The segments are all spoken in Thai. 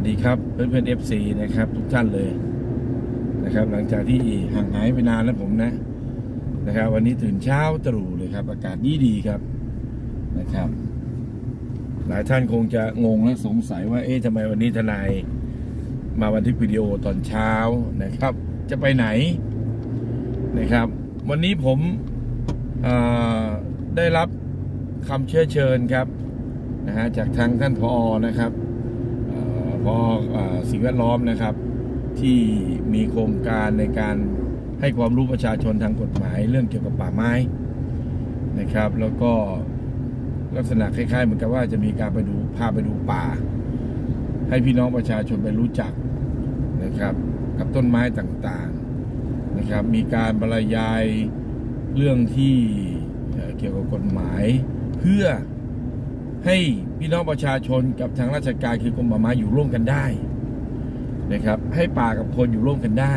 วัสดีครับเพื่อนเพื่อนเอฟซีนะครับ ทุกท่านเลยนะครับ หลังจากที่ห่างหายไปนานแล้วผมนะนะครับ วันนี้ตื่นเช้าตรู่เลยครับ อากาศดีดีครับนะครับ หลายท่านคงจะงงและสงสัยว่า เอ๊ะทำไมวันนี้ทนายมาบันทึกวิดีโอตอนเช้านะครับ จะไปไหนนะครับ วันนี้ผมเอ่อได้รับคำเชื้อเชิญครับนะฮะจากทางท่านพอนะครับ เอ่อพอสิ่งแวดล้อมนะครับ ที่มีโครงการในการให้ความรู้ประชาชนทางกฎหมาย เรื่องเกี่ยวกับป่าไม้นะครับ แล้วก็ลักษณะคล้ายๆ เหมือนกับว่าจะมีการไปดูพาไปดูป่า ให้พี่น้องประชาชนไปรู้จักนะครับ กับต้นไม้ต่างๆนะครับ มีการบรรยายเรื่องที่เกี่ยวกับกฎหมายเพื่อ ให้พี่น้องประชาชนกับทางราชการคือกรมป่าไม้อยู่ร่วมกันได้นะครับ ให้ป่ากับคนอยู่ร่วมกันได้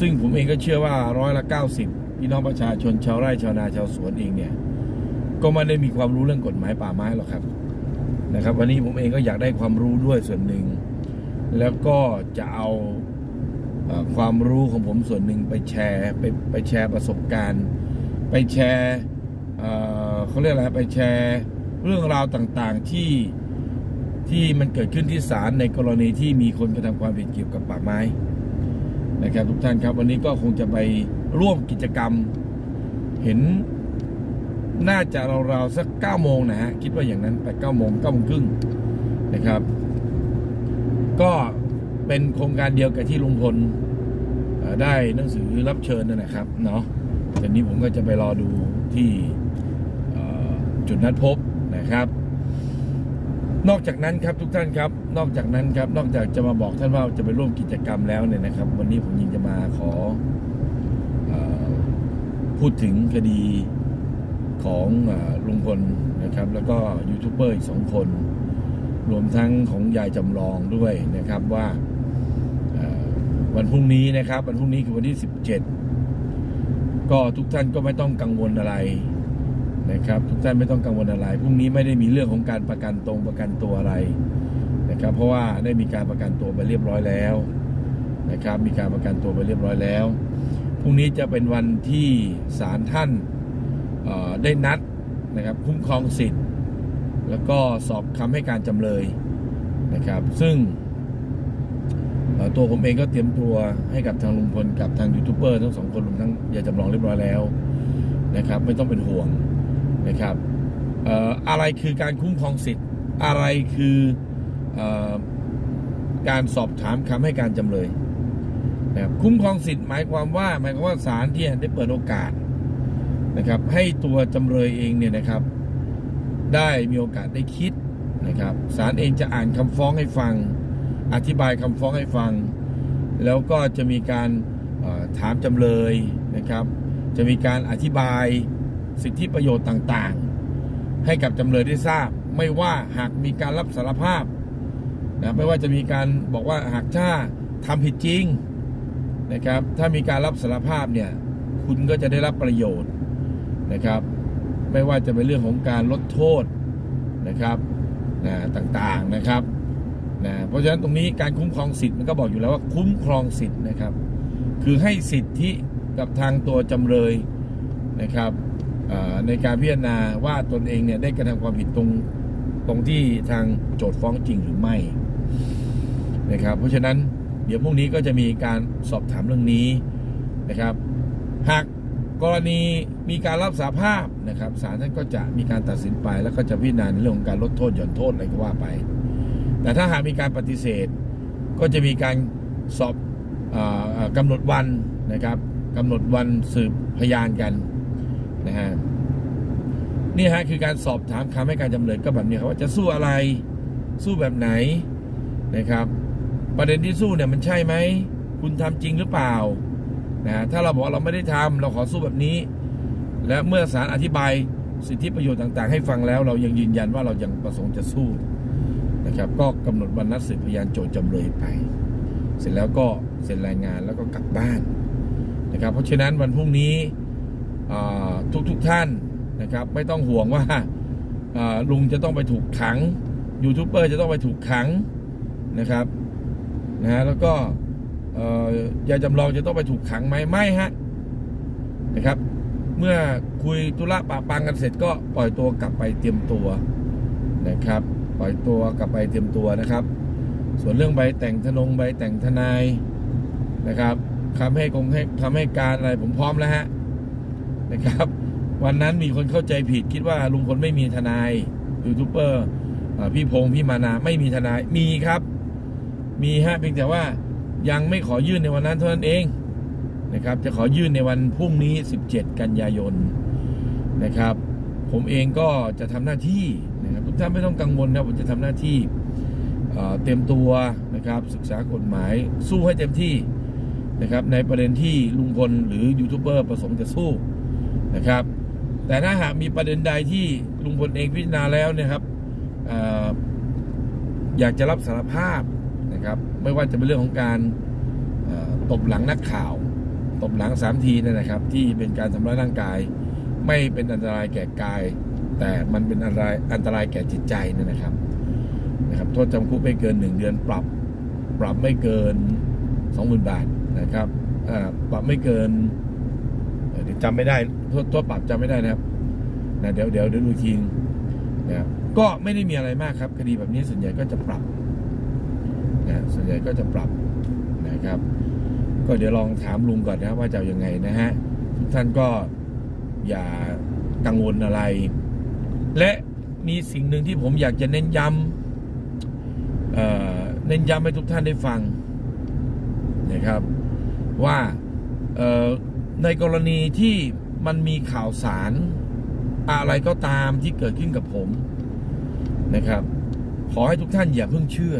ซึ่งผมเองก็เชื่อว่าร้อยละเก้าสิบพี่น้องประชาชนชาวไร่ชาวนาชาวสวนเองเนี่ย ก็ไม่ได้มีความรู้เรื่องกฎหมายป่าไม้หรอกครับนะครับ วันนี้ผมเองก็อยากได้ความรู้ด้วยส่วนหนึ่ง แล้วก็จะเอาความรู้ของผมส่วนหนึ่งไปแชร์ไปไปแชร์ประสบการณ์ ไปแชร์เอ่อเขาเรียกอะไรไปแชร์ เรื่องราวต่างๆที่ที่มันเกิดขึ้นที่ศาลในกรณีที่มีคนกระทำความผิดเกี่ยวกับป่าไม้นะครับทุกท่านครับ วันนี้ก็คงจะไปร่วมกิจกรรม เห็นน่าจะราวๆสักเก้าโมงนะฮะคิดว่าอย่างนั้นไปเก้าโมงเก้าโมงครึ่งนะครับ ก็เป็นโครงการเดียวกับที่ลุงพลได้หนังสือรับเชิญนั่นนะครับเนาะทีนี้ผมก็จะไปรอดูที่จุดนัดพบ นะครับ นอกจากนั้นครับทุกท่านครับ นอกจากนั้นครับ นอกจากจะมาบอกท่านว่าจะไปร่วมกิจกรรมแล้วเนี่ยนะครับ วันนี้ผมยังจะมาขออพูดถึงคดีของอลุงพลนะครับ แล้วก็ยูทูบเบอร์อีกสองคน รวมทั้งของยายจำลองด้วยนะครับว่าวันพรุ่งนี้นะครับ วันพรุ่งนี้คือวันที่ 17 ก็ทุกท่านก็ไม่ต้องกังวลอะไร นะครับทุกท่านไม่ต้องกังวลอะไรพรุ่งนี้ไม่ได้มีเรื่องของการประกันตรงประกันตัวอะไรนะครับเพราะว่าได้มีการประกันตัวไปเรียบร้อยแล้วนะครับมีการประกันตัวไปเรียบร้อยแล้วพรุ่งนี้จะเป็นวันที่ศาลท่านได้นัดนะครับคุ้มครองสิทธิ์ แล้วก็สอบคำให้การจำเลยนะครับ ซึ่งตัวผมเองก็เตรียมตัวให้กับทางลุงพลกับทางยูทูบเบอร์ทั้งสองคนรวมทั้งยายจำลองเรียบร้อยแล้วนะครับ ไม่ต้องเป็นห่วง นะครับอะไรคือการคุ้มครองสิทธิ์ อะไรคืออการสอบถามคำให้การจำเลยนะครับคุ้มครองสิทธิ์หมายความว่า หมายความว่าศาลที่ได้เปิดโอกาสนะครับ ให้ตัวจำเลยเองเนี่ยนะครับ ได้มีโอกาสได้คิดนะครับศาลเองจะอ่านคำฟ้องให้ฟัง อธิบายคำฟ้องให้ฟัง แล้วก็จะมีการถามจำเลยนะครับ จะมีการอธิบาย สิทธิประโยชน์ต่างๆ ให้กับจำเลยได้ทราบ ไม่ว่าหากมีการรับสารภาพนะไม่ว่าจะมีการบอกว่าหากถ้าทำผิดจริงนะครับ ถ้ามีการรับสารภาพเนี่ยคุณก็จะได้รับประโยชน์นะครับ ไม่ว่าจะเป็นเรื่องของการลดโทษนะครับนะต่างๆนะครับนะเพราะฉะนั้นตรงนี้การคุ้มครองสิทธิ์มันก็บอกอยู่แล้วว่าคุ้มครองสิทธิ์นะครับ คือให้สิทธิกับทางตัวจำเลยนะครับ ในการพิจารณาว่าตนเองเนี่ยได้กระทำความผิดตรงตรงที่ทางโจทฟ้องจริงหรือไม่นะครับ เพราะฉะนั้นเดี๋ยวพรุ่งนี้ก็จะมีการสอบถามเรื่องนี้นะครับ หากกรณีมีการรับสาภาพนะครับศาลท่านก็จะมีการตัดสินไป แล้วก็จะพิจารณาในเรื่องของการลดโทษหย่อนโทษอะไรก็ว่าไป แต่ถ้าหากมีการปฏิเสธ ก็จะมีการสอบออเอ่อกำหนดวันนะครับกำหนดวันสืบพยานกัน นะฮะนี่ฮะคือการสอบถามคำให้การจำเลยก็แบบนี้ครับว่าจะสู้อะไรสู้แบบไหนนะครับ ประเด็นที่สู้เนี่ยมันใช่ไหมคุณทำจริงหรือเปล่านะถ้าเราบอกเราไม่ได้ทำเราขอสู้แบบนี้ และเมื่อศาลอธิบายสิทธิประโยชน์ต่าง ๆ ให้ฟังแล้ว เรายังยืนยันว่าเรายังประสงค์จะสู้นะครับ ก็กำหนดวันนัดสืบพยานโจทย์จำเลยไป เสร็จแล้วก็เซ็นรายงานแล้วก็กลับบ้านนะครับ เพราะฉะนั้นวันพรุ่งนี้ ทุกทุกๆท่านนะครับ ไม่ต้องห่วงว่าลุงจะต้องไปถูกขังยูทูบเบอร์จะต้องไปถูกขังนะครับนะฮะแล้วก็ยายจำลองจะต้องไปถูกขังไหมไม่ฮะนะครับ เมื่อคุยธุระปะปังกันเสร็จก็ปล่อยตัวกลับไปเตรียมตัวนะครับ ปล่อยตัวกลับไปเตรียมตัวนะครับ ส่วนเรื่องใบแต่งทนงใบแต่งทนายนะครับคำให้คงให้คำให้การอะไรผมพร้อมแล้วฮะ นะครับ วันนั้นมีคนเข้าใจผิดคิดว่าลุงพลไม่มีทนายยูทูบเบอร์พี่พงษ์พี่มานาไม่มีทนายมีครับ มีฮะเพียงแต่ว่ายังไม่ขอยื่นในวันนั้นเท่านั้นเองนะครับ จะขอยื่นในวันพรุ่งนี้ 17 กันยายนนะครับ ผมเองก็จะทำหน้าที่นะครับทุกท่านไม่ต้องกังวลนะผมจะทำหน้าที่เอ่อเต็มตัวนะครับศึกษากฎหมายสู้ให้เต็มที่นะครับในประเด็นที่ลุงพลหรือยูทูบเบอร์ประสงค์จะสู้ นะครับ แต่ถ้าหากมีประเด็นใดที่ลุงพลเองพิจารณาแล้วนะครับออยากจะรับสารภาพนะครับ ไม่ว่าจะเป็นเรื่องของการตบหลังนักข่าว ตบหลังสามทีนยนะครับ ที่เป็นการทำร้ายร่างกาย ไม่เป็นอันตรายแก่กาย แต่มันเป็นอันตรายอันตรายแก่จิตใจนยนะครับนะครับ โทษจำคุกไม่เกินหนึ่งเดือนปรับ ปรับไม่เกินสองหมื่นบาทนะครับปรับไม่เกิน จำไม่ได้โทษโทษปรับจำไม่ได้นะครับนะเดี๋ยวเดี๋ยวเดี๋ยวดูอีกทีนะครับก็ไม่ได้มีอะไรมากครับ คดีแบบนี้ส่วนใหญ่ก็จะปรับนะส่วนใหญ่ก็จะปรับนะครับ ก็เดี๋ยวลองถามลุงก่อนนะว่าจะยังไงนะฮะทุกท่านก็อย่ากังวลอะไร และมีสิ่งหนึ่งที่ผมอยากจะเน้นย้ำเเน้นย้ำให้ทุกท่านได้ฟังนะครับ ว่า ในกรณีที่มันมีข่าวสารอะไรก็ตามที่เกิดขึ้นกับผมนะครับ ขอให้ทุกท่านอย่าเพิ่งเชื่อ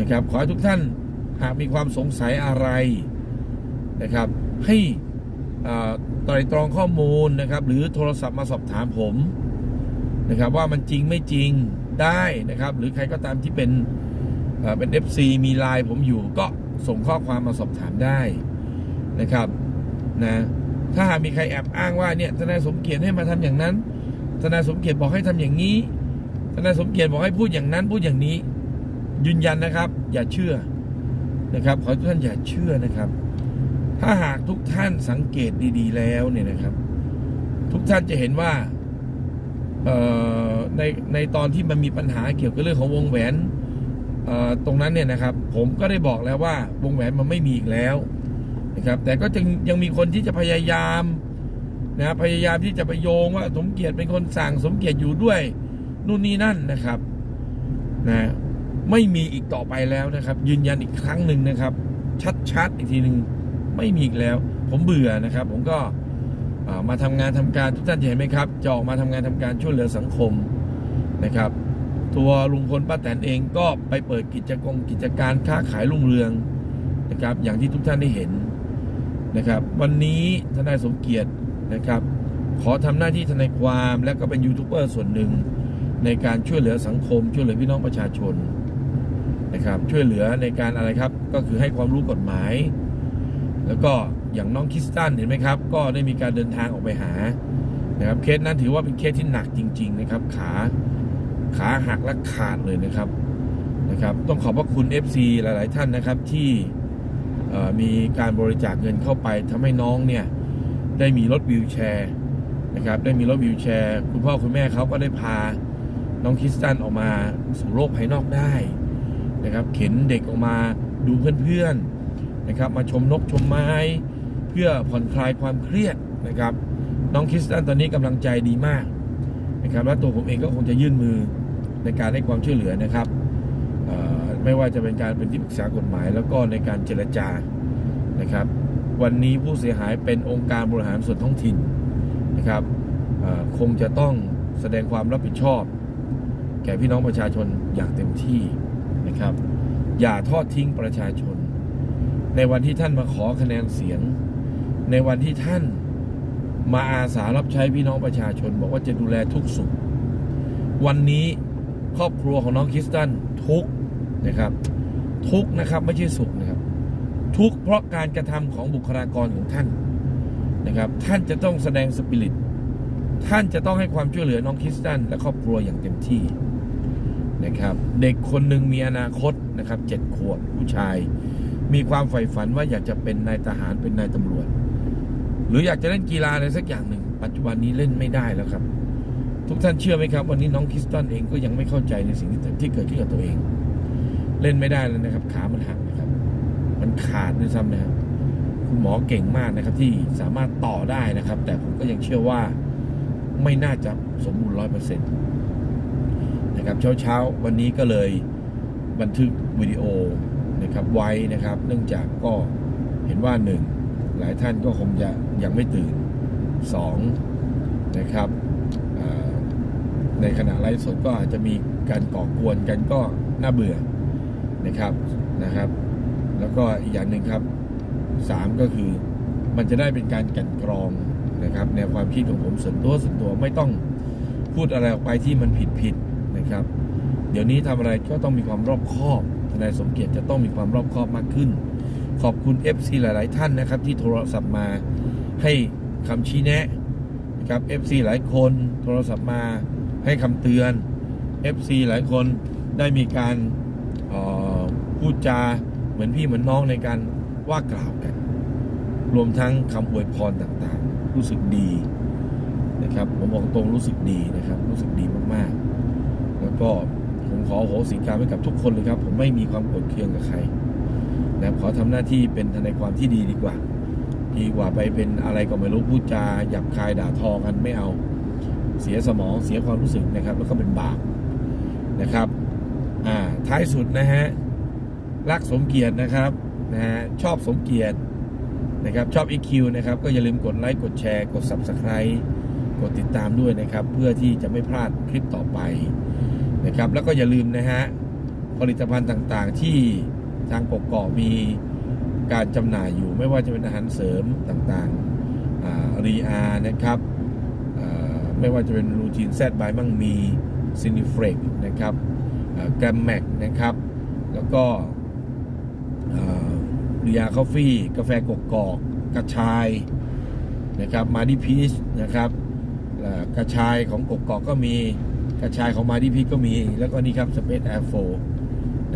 นะครับ ขอให้ทุกท่านหากมีความสงสัยอะไรนะครับ ให้ต่อไตรตรองข้อมูลนะครับ หรือโทรศัพท์มาสอบถามผมนะครับ ว่ามันจริงไม่จริงได้นะครับ หรือใครก็ตามที่เป็นเอ่อเป็น FC มีไลน์ผมอยู่ก็ส่งข้อความมาสอบถามได้นะครับ นะถ้าหากมีใครแอบอ้างว่าเนี่ยทนายสมเกียรติให้มาทำอย่างนั้น ทนายสมเกียรติบอกให้ทำอย่างนี้ ทนายสมเกียรติบอกให้พูดอย่างนั้นพูดอย่างนี้ ยืนยันนะครับ อย่าเชื่อนะครับขอทุกท่านอย่าเชื่อนะครับ ถ้าหากทุกท่านสังเกตดี ๆ แล้วเนี่ยนะครับ ทุกท่านจะเห็นว่าในในตอนที่มันมีปัญหาเกี่ยวกับเรื่องของวงแหวนตรงนั้นเนี่ยนะครับ ผมก็ได้บอกแล้วว่าวงแหวนมันไม่มีอีกแล้ว นะครับแต่ก็ยังยังมีคนที่จะพยายามนะพยายามที่จะไปโยงว่าสมเกียรติเป็นคนสั่งสมเกียรติอยู่ด้วยนู่นนี่นั่นนะครับนะไม่มีอีกต่อไปแล้วนะครับ ยืนยันอีกครั้งหนึ่งนะครับ ชัดๆอีกทีหนึ่งไม่มีอีกแล้ว ผมเบื่อนะครับ ผมก็มาทำงานทำการทุกท่านจะเห็นไหมครับจะออกมาทำงานทำการช่วยเหลือสังคมนะครับ ตัวลุงพลป้าแตนเองก็ไปเปิดกิจกรรกิจการค้าขายรุ่งเรืองนะครับ อย่างที่ทุกท่านได้เห็น นะครับ วันนี้ทนายสมเกียรตินะครับ ขอทำหน้าที่ทนายความและก็เป็นยูทูบเบอร์ส่วนหนึ่ง ในการช่วยเหลือสังคม ช่วยเหลือพี่น้องประชาชนนะครับช่วยเหลือในการอะไรครับ ก็คือให้ความรู้กฎหมาย แล้วก็อย่างน้องคิสตันเห็นไหมครับ ก็ได้มีการเดินทางออกไปหานะครับเคสนั้นถือว่าเป็นเคสที่หนักจริง ๆ นะครับ ขาขาหักและขาดเลยนะครับนะครับ ต้องขอบพระคุณ FC หลาย ๆ ท่านนะครับที่ มีการบริจาคเงินเข้าไปทำให้น้องเนี่ยได้มีรถวิวแชร์นะครับได้มีรถวิวแชร์ คุณพ่อคุณแม่เขาก็ได้พาน้องคริสตันออกมาสู่โลกภายนอกได้นะครับเข็นเด็กออกมาดูเพื่อนๆนะครับมาชมนกชมไม้ เพื่อผ่อนคลายความเครียดนะครับน้องคริสตันตอนนี้กำลังใจดีมากนะครับและตัวผมเองก็คงจะยื่นมือในการให้ความช่วยเหลือนะครับ ไม่ว่าจะเป็นการเป็นที่ปรึกษากฎหมาย แล้วก็ในการเจรจานะครับ วันนี้ผู้เสียหายเป็นองค์การบริหารส่วนท้องถิ่นนะครับคงจะต้องแสดงความรับผิดชอบ แก่พี่น้องประชาชนอย่างเต็มที่นะครับ อย่าทอดทิ้งประชาชน ในวันที่ท่านมาขอคะแนนเสียง ในวันที่ท่านมาอาสารับใช้พี่น้องประชาชน บอกว่าจะดูแลทุกสุข วันนี้ครอบครัวของน้องคริสตันทุก นะครับ ทุกนะครับไม่ใช่สุขนะครับ ทุกเพราะการกระทำของบุคลากรของท่านนะครับ ท่านจะต้องแสดงสปิริตท่านจะต้องให้ความช่วยเหลือน้องคริสตัน และครอบครัวอย่างเต็มที่นะครับ เด็กคนหนึ่งมีอนาคตนะครับเจ็ดขวบผู้ชาย มีความใฝ่ฝันว่าอยากจะเป็นนายทหารเป็นนายตำรวจ หรืออยากจะเล่นกีฬาอะไรสักอย่างหนึ่ง ปัจจุบันนี้เล่นไม่ได้แล้วครับ ทุกท่านเชื่อไหมครับ วันนี้น้องคริสตันเองก็ยังไม่เข้าใจในสิ่งที่ที่เกิดขึ้นกับตัวเอง เล่นไม่ได้แล้วนะครับ ขามันหักนะครับ มันขาดด้วยซ้ำนะครับ คุณหมอเก่งมากนะครับ ที่สามารถต่อได้นะครับ แต่ผมก็ยังเชื่อว่าไม่น่าจะสมบูรณ์ร้อยเปอร์เซ็นต์นะครับเช้าเช้าๆวันนี้ก็เลยบันทึกวิดีโอนะครับไว้นะครับ เนื่องจากก็เห็นว่าหนึ่งหลายท่านก็คงจะยังไม่ตื่นสองนะครับในขณะไลฟ์สดก็อาจจะมีการก่อกวนกันก็น่าเบื่อ นะครับนะครับ แล้วก็อีกอย่างหนึ่งครับสามก็คือมันจะได้เป็นการกันกรองนะครับแนวความคิดของผมส่วนตัวส่วนตัวไม่ต้องพูดอะไรออกไปที่มันผิดผิดนะครับ เดี๋ยวนี้ทำอะไรก็ต้องมีความรอบคอบทนายสมเกียรติจะต้องมีความรอบคอบมากขึ้น ขอบคุณ FC หลาย ๆ ท่านนะครับ ที่โทรศัพท์มาให้คำชี้แนะนะครับ FC หลายคนโทรศัพท์มาให้คำเตือน FC หลายคนได้มีการ พูดจาเหมือนพี่เหมือนน้องในการว่ากล่าวกัน รวมทั้งคำอวยพรต่างๆ รู้สึกดีนะครับผมบอกตรงรู้สึกดีนะครับ รู้สึกดีมากๆ แล้วก็ผมขอโหสิกรรมให้กับทุกคนเลยครับ ผมไม่มีความโกรธเคืองกับใครนะขอทำหน้าที่เป็นทนายความที่ดีดีกว่า ดีกว่าไปเป็นอะไรก็ไม่รู้พูดจาหยาบคายด่าทอกันไม่เอาเสียสมองเสียความรู้สึกนะครับ แล้วก็เป็นบาปนะครับ อ่าท้ายสุดนะฮะ รักสมเกียรตินะครับนะฮะชอบสมเกียรตินะครับชอบ EQ นะครับก็อย่าลืมกดไลค์กดแชร์กด Subscribe กดติดตามด้วยนะครับ เพื่อที่จะไม่พลาดคลิปต่อไปนะครับแล้วก็อย่าลืมนะฮะผลิตภัณฑ์ต่างๆ ที่ทางปกเกาะมีการจำหน่ายอยู่ ไม่ว่าจะเป็นอาหารเสริมต่างๆรีอานะครับไม่ว่าจะเป็นรูทีนแซดบายมั่งมีซินิเฟรกนะครับแกรมแมกนะครับ แล้วก็ เรียคอฟฟี่กาแฟกกอกกระชายนะครับมาดิพีชนะครับกระชายของกกอกก็มีกระชายของมาดิพีชก็มี แล้วก็นี่ครับสเปซแอร์โฟ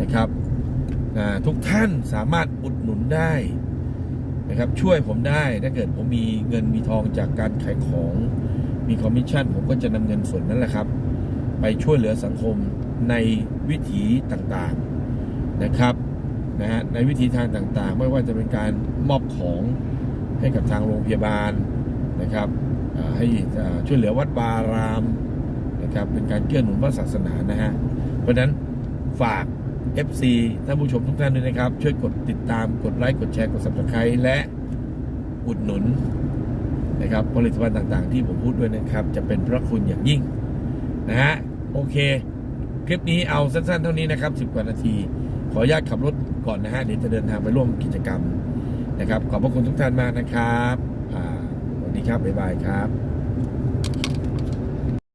นะครับทุกท่านสามารถอุดหนุนได้นะครับช่วยผมได้ถ้าเกิดผมมีเงินมีทองจากการขายของมีคอมมิชชั่นผมก็จะนำเงินส่วนนั้นแหละครับ ไปช่วยเหลือสังคมในวิถีต่างๆนะครับ นะฮะในวิธีทางต่างๆ ไม่ว่าจะเป็นการมอบของให้กับทางโรงพยาบาลนะครับให้ช่วยเหลือวัดบารามนะครับเป็นการเกื้อหนุนพระศาสนานะฮะเพราะฉะนั้นฝาก FC ท่านผู้ชมทุกท่านด้วยนะครับ ช่วยกดติดตามกดไลค์กดแชร์กด subscribe และอุดหนุนนะครับผลิตภัณฑ์ต่างๆ ที่ผมพูดด้วยนะครับ จะเป็นพระคุณอย่างยิ่งนะฮะโอเค คลิปนี้เอาสั้นๆ เท่านี้นะครับ 10 กว่านาที ขออนุญาตขับรถก่อนนะฮะเดี๋ยวจะเดินทางไปร่วมกิจกรรมนะครับ ขอบพระคุณทุกท่านมากนะครับสวัสดีครับบ๊ายบายครับ